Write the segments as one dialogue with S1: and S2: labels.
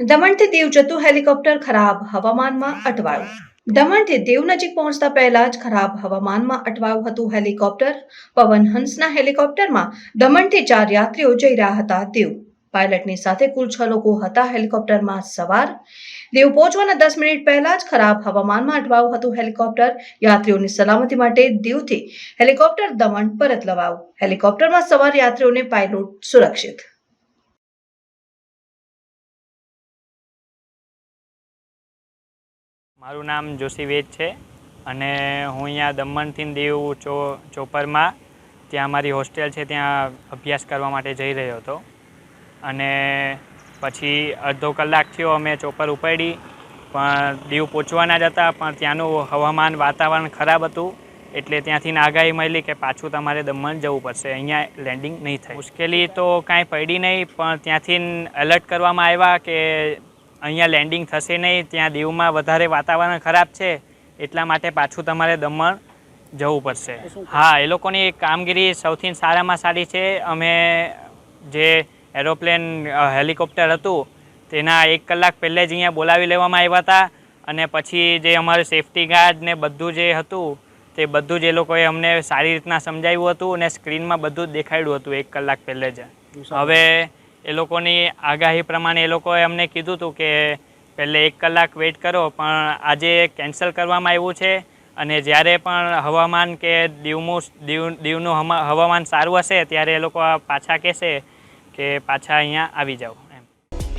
S1: દમણથી દીવ જતું હેલિકોપ્ટર ખરાબ હવામાનમાં અટવાયું. દમણથી દીવ નજીક પહોંચતા પહેલા જ ખરાબ હવામાનમાં અટવાયું હતું હેલિકોપ્ટર. પવનહંસના હેલિકોપ્ટરમાં દમણથી ચાર યાત્રીઓ જઈ રહ્યા હતા દીવ. પાયલટની સાથે કુલ છ લોકો હતા હેલિકોપ્ટરમાં સવાર. દીવ પહોંચવાના દસ મિનિટ પહેલા જ ખરાબ હવામાનમાં અટવાયું હતું હેલિકોપ્ટર. યાત્રીઓની સલામતી માટે દીવથી હેલિકોપ્ટર દમણ પરત લવાયું. હેલિકોપ્ટરમાં સવાર યાત્રીઓને પાયલોટ સુરક્ષિત.
S2: મારું નામ જોશી વેદ છે અને હું અહીંયા દમણથી દીવ ચો, ચોપરમાં ત્યાં મારી હોસ્ટેલ છે, ત્યાં અભ્યાસ કરવા માટે જઈ રહ્યો હતો. અને પછી અડધો કલાક થયો અમે ચોપર ઉપાડી, પણ દીવ પહોંચવાના જ હતા, પણ ત્યાંનું હવામાન, વાતાવરણ ખરાબ હતું, એટલે ત્યાંથી આગાહી મળી કે પાછું તમારે દમણ જવું પડશે. અહીંયા લેન્ડિંગ નહીં થાય. મુશ્કેલી તો કાંઈ પડી નહીં, પણ ત્યાંથી એલર્ટ કરવામાં આવ્યા કે અહીંયા લેન્ડિંગ થશે નહીં ત્યાં દીવમાં વધારે વાતાવરણ ખરાબ છે એટલા માટે પાછું તમારે દમણ જવું પડશે. હા એ લોકોની કામગીરી સૌથી સારામાં સારી છે. અમે જે એરોપ્લેન હેલિકોપ્ટર હતું તેના એક કલાક પહેલે જ અહીંયા બોલાવી લેવામાં આવ્યા હતા. અને પછી જે અમારે સેફટી ગાર્ડ ને બધું જે હતું તે બધું જ એ લોકોએ અમને સારી રીતના સમજાવ્યું હતું અને સ્ક્રીનમાં બધું જ દેખાડ્યું હતું એક કલાક પહેલે જ. હવે એ લોકોની આગાહી પ્રમાણે એ લોકોએ અમને કીધું હતું કે પહેલે એક કલાક વેઇટ કરો, પણ આજે કેન્સલ કરવામાં આવ્યું છે અને જ્યારે પણ હવામાન કે દીવનું દીવ, દીવનું હવામાન સારું હશે ત્યારે એ લોકો પાછા કહેશે કે પાછા અહીંયા આવી જાઓ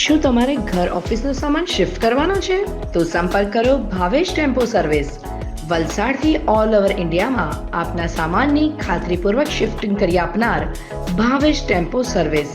S3: શું તમારે ઘર ઓફિસનો સામાન શિફ્ટ કરવાનો છે? તો સંપર્ક કરો ભાવેશ ટેમ્પો સર્વિસ. વલસાડથી ઓલ ઓવર ઇન્ડિયામાં આપના સામાનની ખાતરીપૂર્વક શિફ્ટિંગ કરી આપનાર ભાવેશ ટેમ્પો સર્વિસ.